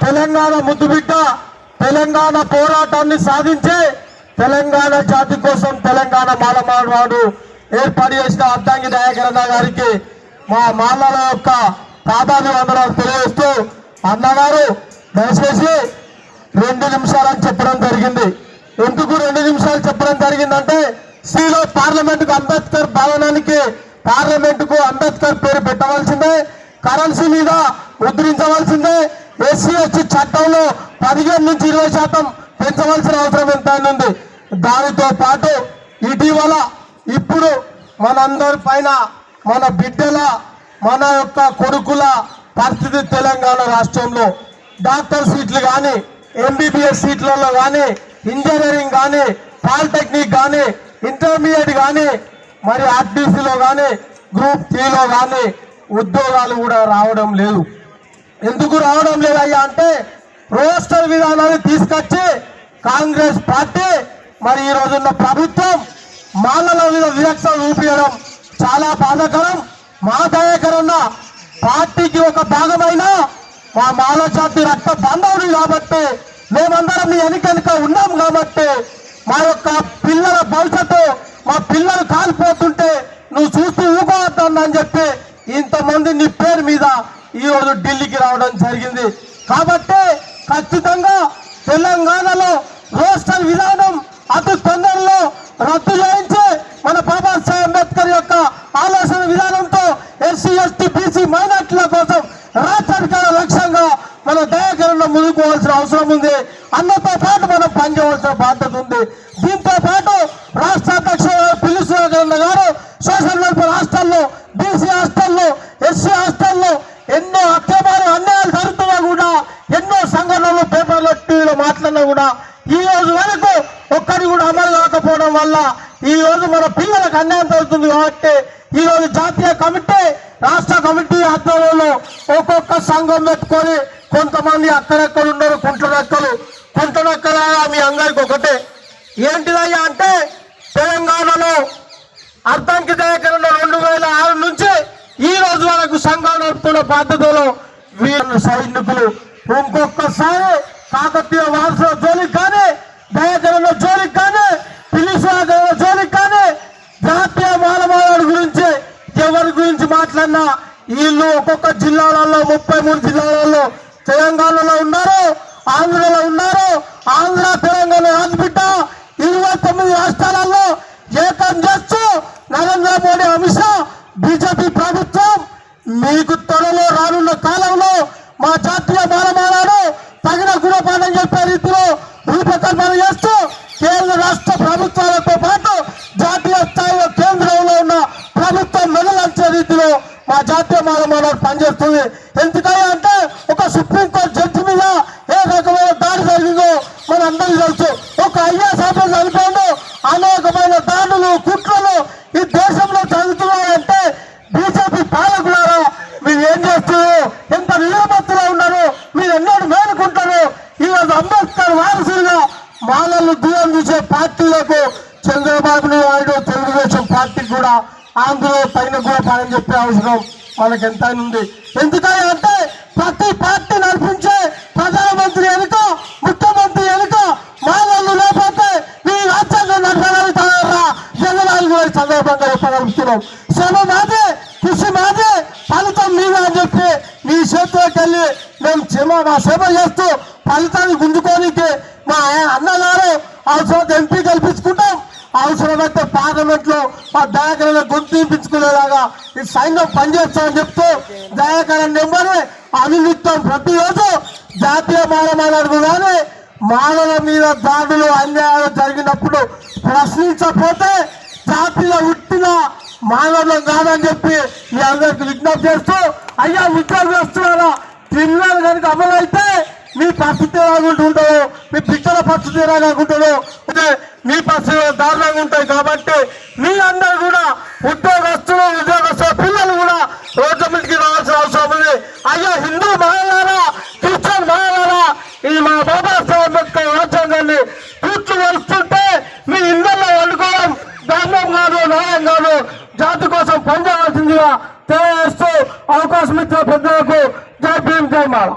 తెలంగాణ ముద్దుబిడ్డ తెలంగాణ పోరాటాన్ని సాధించే తెలంగాణ జాతి కోసం తెలంగాణ మాలమాడు ఏర్పాటు చేసిన అద్దంకి దయాకరణ గారికి మా మాలల యొక్క పాదాభివందనాలు తెలియజేస్తూ అన్నగారు దయచేసి రెండు నిమిషాలని చెప్పడం జరిగింది. ఎందుకు రెండు నిమిషాలు చెప్పడం జరిగిందంటే శ్రీలో పార్లమెంటుకు అంబేద్కర్ భవనానికి పార్లమెంటుకు అంబేద్కర్ పేరు పెట్టవలసిందే కరెన్సీ మీద ముద్రించవలసిందే ఎస్సీ ఎస్టీ చట్టంలో పదిహేను నుంచి ఇరవై శాతం పెంచవలసిన అవసరం ఎంత ఉంది. దానితో పాటు ఇటీవల ఇప్పుడు మనందరి పైన మన బిడ్డల మన యొక్క కొడుకుల పరిస్థితి తెలంగాణ రాష్ట్రంలో. డాక్టర్ సీట్లు కానీ ఎంబీబీఎస్ సీట్లలో కానీ ఇంజనీరింగ్ కానీ పాలిటెక్నిక్ కానీ ఇంటర్మీడియట్ కానీ మరి ఆర్టీసీలో కానీ గ్రూప్ త్రీలో కానీ ఉద్యోగాలు కూడా రావడం లేదు. ఎందుకు రావడం లేదయ్యా అంటే రోస్టర్ విధానాన్ని తీసుకొచ్చి కాంగ్రెస్ పార్టీ మరి ఈ రోజున్న ప్రభుత్వం మాలల మీద వివక్ష చూపించడం చాలా బాధాకరం. మా దయకరన్న పార్టీకి ఒక భాగమైన మా మాల జాతి రక్త బంధవుడు కాబట్టి మేమందరం మీ వెనుక ఉన్నాం కాబట్టి మా యొక్క పిల్లల భవిష్యత్తు మా పిల్లలు కాలిపోతుంటే నువ్వు చూస్తూ ఊకోవద్దని చెప్పి ఇంతమంది నీ పేరు మీద ఈ రోజు ఢిల్లీకి రావడం జరిగింది. కాబట్టి ఖచ్చితంగా తెలంగాణలో రోస్టర్ విధానం అతి తొందరలో రద్దు చేయించి మన బాబాసాహెబ్ అంబేద్కర్ యొక్క ఆలోచన విధానంతో ఎస్సీ ఎస్టీ బీసీ మైనార్టీల కోసం రాష్ట్రాధికార లక్ష్యంగా మన దయాకరణ ముందుకోవాల్సిన అవసరం ఉంది. అన్నతో పాటు మనం పనిచేయవలసిన బాధ్యత ఉంది. దీంతో పాటు రాష్ట్ర అధ్యక్షుడు పిలుసు గారు సోషల్ వెల్ఫేర్ హాస్టల్లో బీసీ హాస్టల్లో ఎస్సీ హాస్టల్లో ఎన్నో అక్రమాలు అన్యాయాలు జరుగుతున్నా కూడా ఎన్నో సంఘటనలు పేపర్లో టీవీలో మాట్లాడినా కూడా ఈ రోజు వరకు ఒక్కడి కూడా అమలు కాకపోవడం వల్ల ఈ రోజు మన పిల్లలకు అన్యాయం జరుగుతుంది కాబట్టి ఈ రోజు జాతీయ కమిటీ రాష్ట్ర కమిటీ ఆధ్వర్యంలో ఒక్కొక్క సంఘం పెట్టుకొని కొంతమంది అక్కడెక్కడ ఉన్నారు కుంటనక్కలు కుంటనక్కల మీ అందరికి ఒకటే. ఏంటిదయ్యా అంటే తెలంగాణలో అర్థంకి దగ్గర రెండు వేల ఆరు నుంచి ఈ రోజు వరకు సంఘం నడుపుతున్న బాధ్యతలో వీరు సైనికులు ఇంకొకసారి కాకతీయ వారసుల జోలికి కానీ దయాకరణ జోలికి కానీ పిలిసిన జోలికి కానీ జాతీయ మానవాళి గురించి ఎవరి గురించి మాట్లాడినా వీళ్ళు ఒక్కొక్క జిల్లాలలో ముప్పై మూడు జిల్లాలలో తెలంగాణలో ఉన్నారు ఆంధ్రలో ఉన్నారు ఆంధ్ర తెలంగాణ రాజబిడ్డ మీకు త్వరలో రానున్న కాలంలో మా జాతీయ మానమానాడు తగిన గుణపాఠం చెప్పే రీతిలో రూపకల్పన చేస్తూ కేంద్ర రాష్ట్ర ప్రభుత్వాలతో పాటు జాతీయ స్థాయిలో కేంద్రంలో ఉన్న ప్రభుత్వం మెదలంచే రీతిలో మా జాతీయ మానమానాడు పనిచేస్తుంది. ఎందుకయ్యా అంటే ఒక సుప్రీంకోర్టు జడ్జి మీద ఏ రకమైన దాడి జరిగిందో మనందరికీ తెలుసు. ఒక ఐఏఎస్ ఆఫీసర్ చనిపోయిండు. అనేకమైన దాడులు కుట్రలు ఈ దేశంలో జరుగుతున్నాయంటే బీజేపీ పాలకులారా మీరు ఏం చేస్తున్నారు ఎంత నిలబత్తులో ఉన్నారు మీరు ఎన్నడూ మేలుకుంటారు ఈరోజు అంబేద్కర్ వారసులుగా మాలలు చూసే పార్టీలకు చంద్రబాబు నాయుడు తెలుగుదేశం పార్టీకి కూడా ఆంధ్రలో పైన కూడా పని చెప్పే అవసరం మనకు ఎంత ఉంది. ఎందుకని అంటే ప్రతి పార్టీ నడిపించే ప్రధానమంత్రి ఎనుక ముఖ్యమంత్రి ఎనుక మా వాళ్ళు లేకపోతే మీ రాజ్యాంగం నడపగలుగుతారా జగనాలు కూడా సందర్భంగా చెప్పగలుగుతున్నాం శ్రమ మాదే కృషి మాదే ఫలితం మీద అని చెప్పి మీ చేతిలోకి వెళ్ళి మేము క్షమ మా సేవ చేస్తూ ఫలితాన్ని గుంజుకోనికి మా అన్నగారు అవసరం ఎంపీ కల్పించుకుంటాం. అవసరమైతే పార్లమెంట్లో మా దయాకరణ గుర్తింపించుకునేలాగా ఈ సైన్యం పనిచేస్తామని చెప్తూ దయాకరణ నెంబర్ అనిమిత్తం ప్రతిరోజు జాతీయ మానమానాడు కానీ మానవ మీద దాడులు అన్యాయాలు జరిగినప్పుడు ప్రశ్నించకపోతే జాతిలో ఉట్టిన మానవులం కాదని చెప్పి మీ అందరికి విజ్ఞప్తి చేస్తూ అయ్యా విజ్ఞప్తి చేస్తున్నారా పిల్లలు కనుక అమలైతే మీ పరిస్థితి ఉంటుందో మీ పిచ్చల పరిస్థితి ఎలాగుంటుందో అంటే మీ పరిస్థితి దారుణంగా ఉంటాయి కాబట్టి మీ అందరూ కూడా ఉద్యోగస్తులు ఉద్యోగస్తుల పిల్లలు కూడా రోడ్ల మీదకి రావాల్సిన అవసరం ఉంది. అయ్యా హిందూ మహాలారా క్రిస్టియన్ మహాలారా ఇది మా బాబా సాహెబ్ అంబేద్కర్ రాజ్యాంగాన్ని కూర్చు వస్తుంటే మీ ఇళ్ళల్లో వండుకోవడం ధర్మం కాదు న్యాయం కాదు. జాతి కోసం పనిచేయాల్సిందిగా తెలియజేస్తూ అవకాశం ఇచ్చిన పెద్దలకు జై భీమ్ జై మాలా